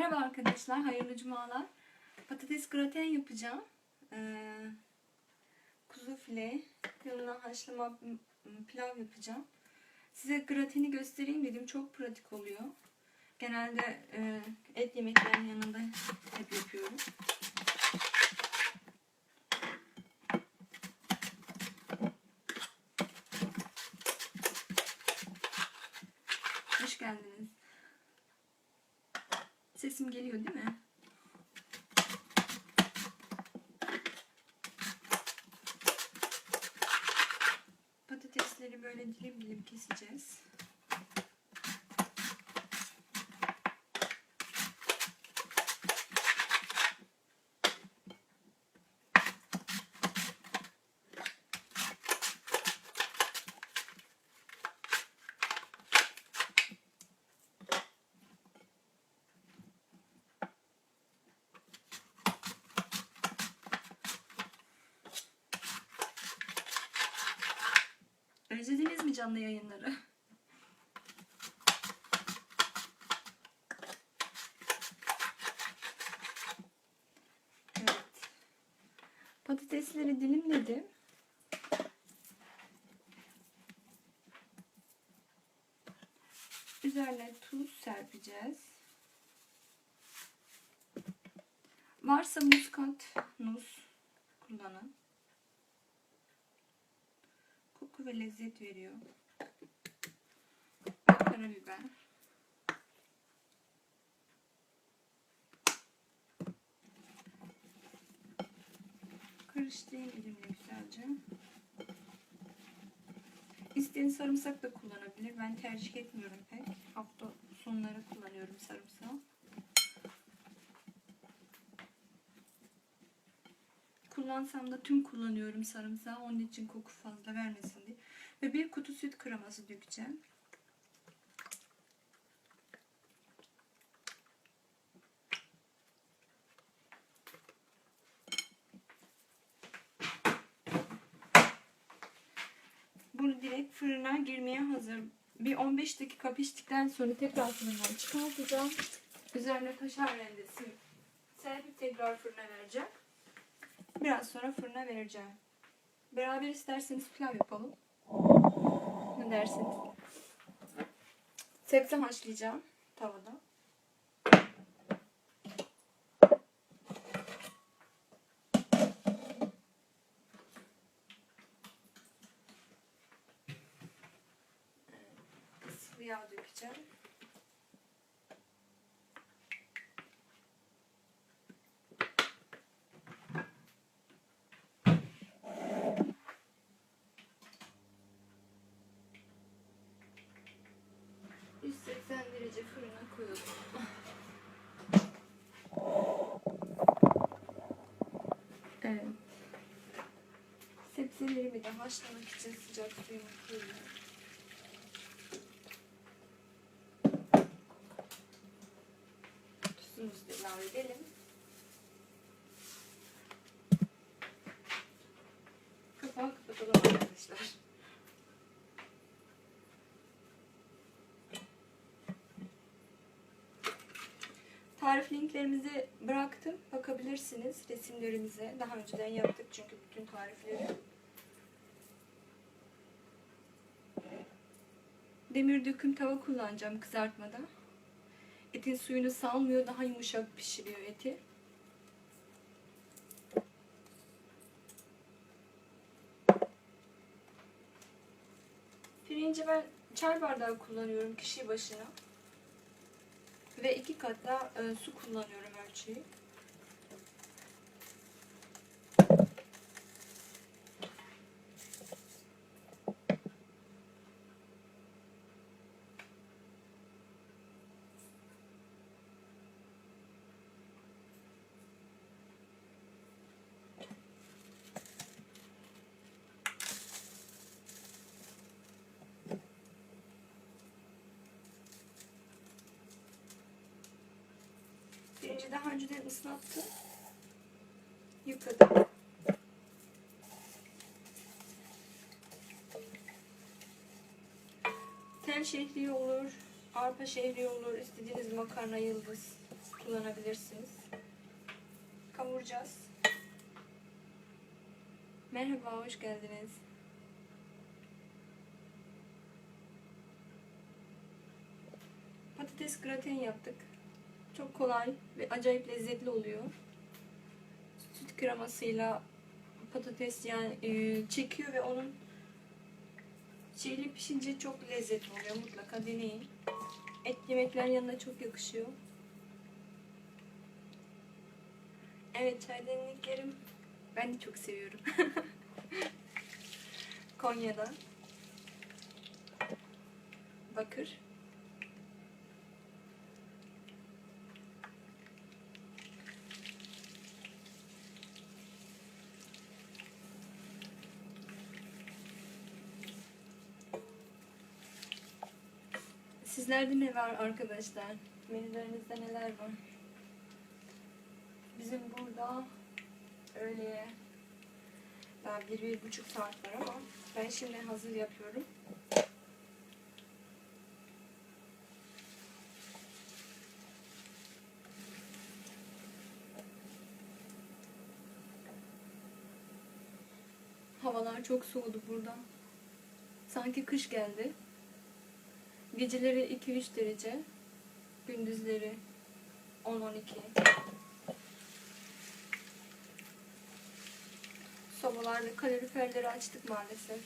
Merhaba arkadaşlar, hayırlı cumalar. Patates graten yapacağım. Ee, kuzu file, yanına haşlama pilav yapacağım. Size grateni göstereyim dedim, çok pratik oluyor. Genelde e, et yemeklerinin yanında hep yapıyorum. Hoş geldiniz. Sesim geliyor değil mi? Patatesleri böyle dilim dilim keseceğiz. Özlediniz mi canlı yayınları? Evet. Patatesleri dilimledim. Üzerine tuz serpeceğiz. Varsa muskat, muz kullanın. Koku ve lezzet veriyor. Ve karabiber. Karıştırayım elimle güzelce. İsteyen sarımsak da kullanabilir. Ben tercih etmiyorum pek. Hafta sonları kullanıyorum sarımsağı. Kullansam da tüm kullanıyorum sarımsağı. Onun için koku fazla vermesin diye. Ve bir kutu süt kreması dökeceğim. Bunu direkt fırına girmeye hazır. Bir 15 dakika piştikten sonra tekrar fırından çıkartacağım. Üzerine kaşar rendesi serpip tekrar fırına vereceğim. Biraz sonra fırına vereceğim. Beraber isterseniz pilav yapalım. Ne dersiniz? Sebze haşlayacağım tavada. Sıvı yağ dökeceğim. ...180 derece fırına koyalım. Evet. Sebzelerimi de haşlamak için sıcak suyumu koyuyorum. Tuzumuzu da ilave edelim. Kapağı kapatalım arkadaşlar. Tarif linklerimizi bıraktım. Bakabilirsiniz resimlerimize. Daha önceden yaptık çünkü bütün tarifleri. Demir döküm tava kullanacağım kızartmada. Etin suyunu salmıyor, daha yumuşak pişiriyor eti. Pirinci ben çay bardağı kullanıyorum kişi başına. Ve iki kat da e, su kullanıyorum ölçüyü. Pirinci daha önceden ıslattım. Yıkadım. Tel şehriye olur, arpa şehriye olur, istediğiniz makarna yıldız, kullanabilirsiniz. Kavuracağız. Merhaba, hoş geldiniz. Patates graten yaptık. Çok kolay ve acayip lezzetli oluyor. Süt kremasıyla patates yani e, çekiyor ve onun şeyli pişince çok lezzetli oluyor. Mutlaka deneyin. Et yemeklerin yanına çok yakışıyor. Evet çay demliklerim ben de çok seviyorum. Konya'da. Bakır. Sizlerde ne var arkadaşlar? Menülerinizde neler var? Bizim burada öyle daha bir, bir buçuk saat var ama ben şimdi hazır yapıyorum. Havalar çok soğudu burada. Sanki kış geldi. Geceleri 2-3 derece, gündüzleri 10-12. Sobalarla kaloriferleri açtık maalesef.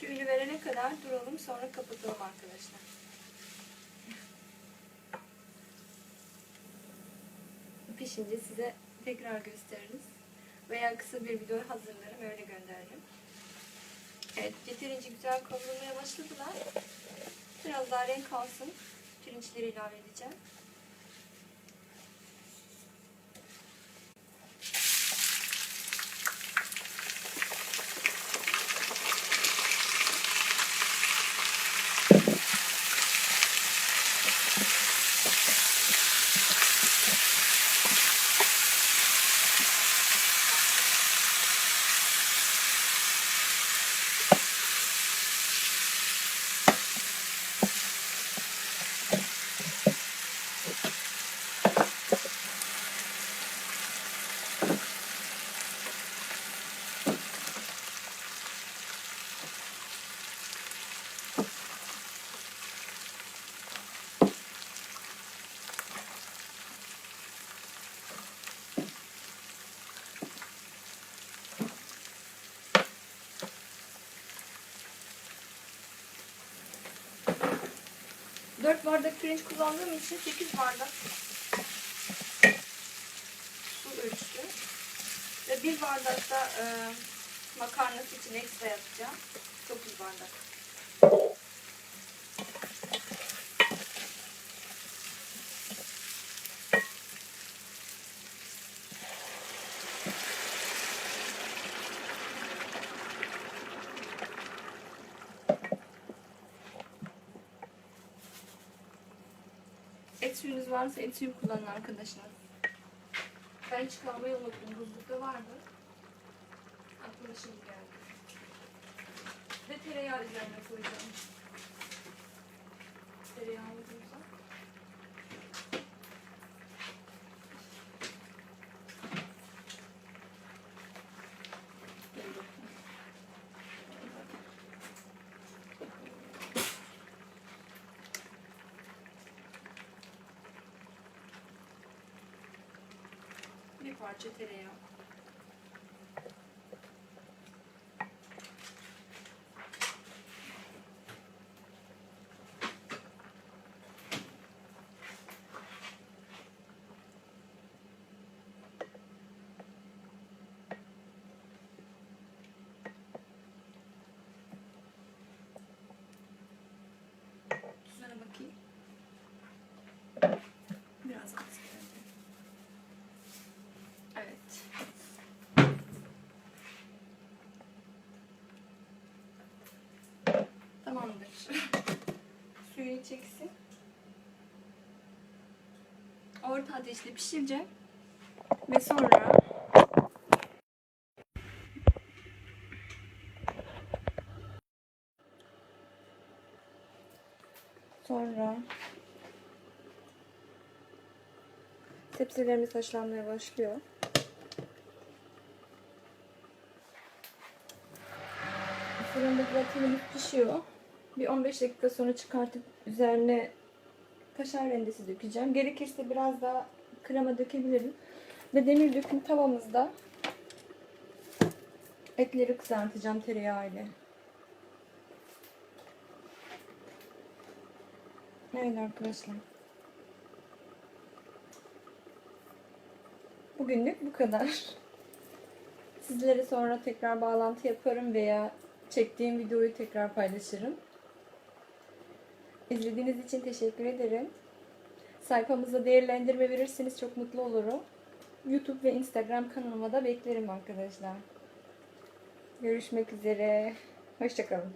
Suyunu verene kadar duralım sonra kapatalım arkadaşlar. Pişince size tekrar gösteririz. Veya kısa bir video hazırlarım öyle gönderirim. Evet yeterince güzel kavrulmaya başladılar. Biraz daha renk alsın. Pirinçleri ilave edeceğim. Dört bardak pirinç kullandığım için 8 bardak su ölçtü. Ve bir bardak da e, makarnası için ekstra yapacağım. 9 bardak. Et varsa et kullanın arkadaşlar. Ben çıkarmayı unuttum. Buzlukta vardı. Aklıma şimdi geldi. Ve tereyağı üzerine koyacağım. Tereyağı koyacağım. Bir parça tereyağı. Tuzuna bakayım. Biraz az geldi. Evet. Çeksin. Orta ateşte pişireceğim. Ve sonra sonra tepsilerimiz haşlanmaya başlıyor. Fırında platinimiz pişiyor. Bir 15 dakika sonra çıkartıp üzerine kaşar rendesi dökeceğim. Gerekirse biraz daha krema dökebilirim. Ve demir döküm tavamızda etleri kızartacağım tereyağı ile. Evet arkadaşlar. Bugünlük bu kadar. Sizlere sonra tekrar bağlantı yaparım veya çektiğim videoyu tekrar paylaşırım. İzlediğiniz için teşekkür ederim. Sayfamızda değerlendirme verirseniz çok mutlu olurum. YouTube ve Instagram kanalıma da beklerim arkadaşlar. Görüşmek üzere. Hoşçakalın.